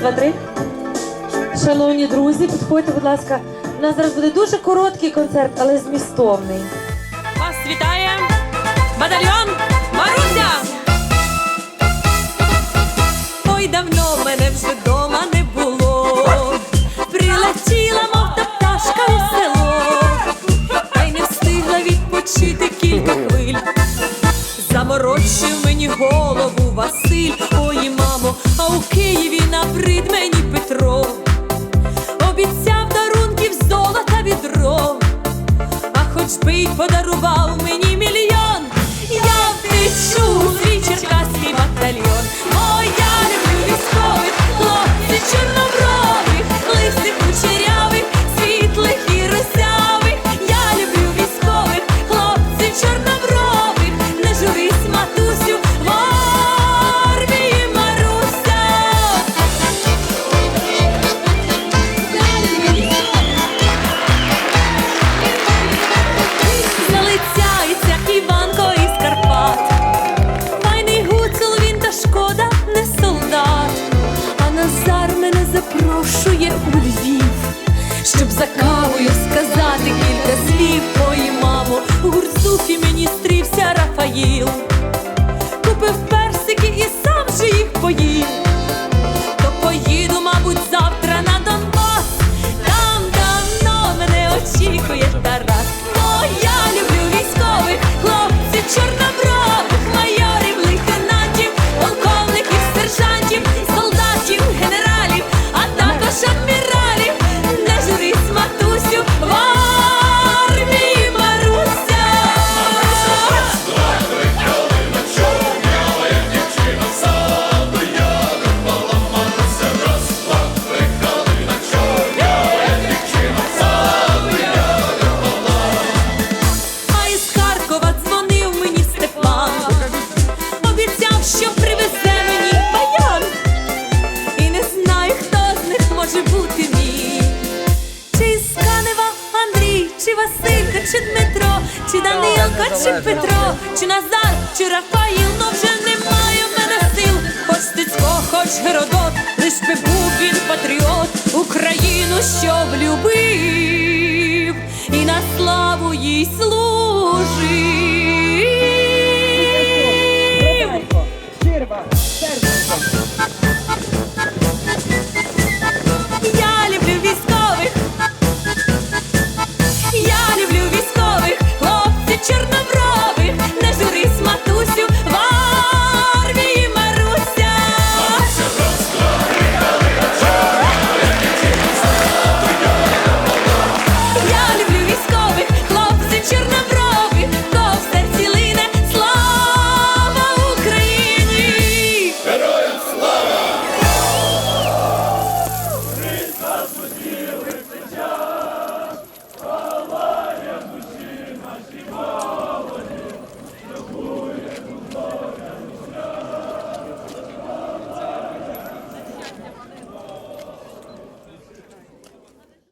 два, три. Шановні друзі, підходьте, будь ласка. У нас зараз буде дуже короткий концерт, але змістовний. Вас вітає батальйон Маруся! Ой, давно мене вже дома не було. Прилетіла, мов та пташка у село, та й не встигла відпочити кілька хвиль. Заморочив мені голову Василь, ой, мамо, а у Києві А хоч би й подарував запрошує у Львів, щоб за кавою Данилка, чи Петро, чи Назар, чи Рафаїл, но вже немає в мене сил. Хоч Стецько, хоч Геродот, лиш би був він патріот, Україну, що влюбив, і на славу їй служив.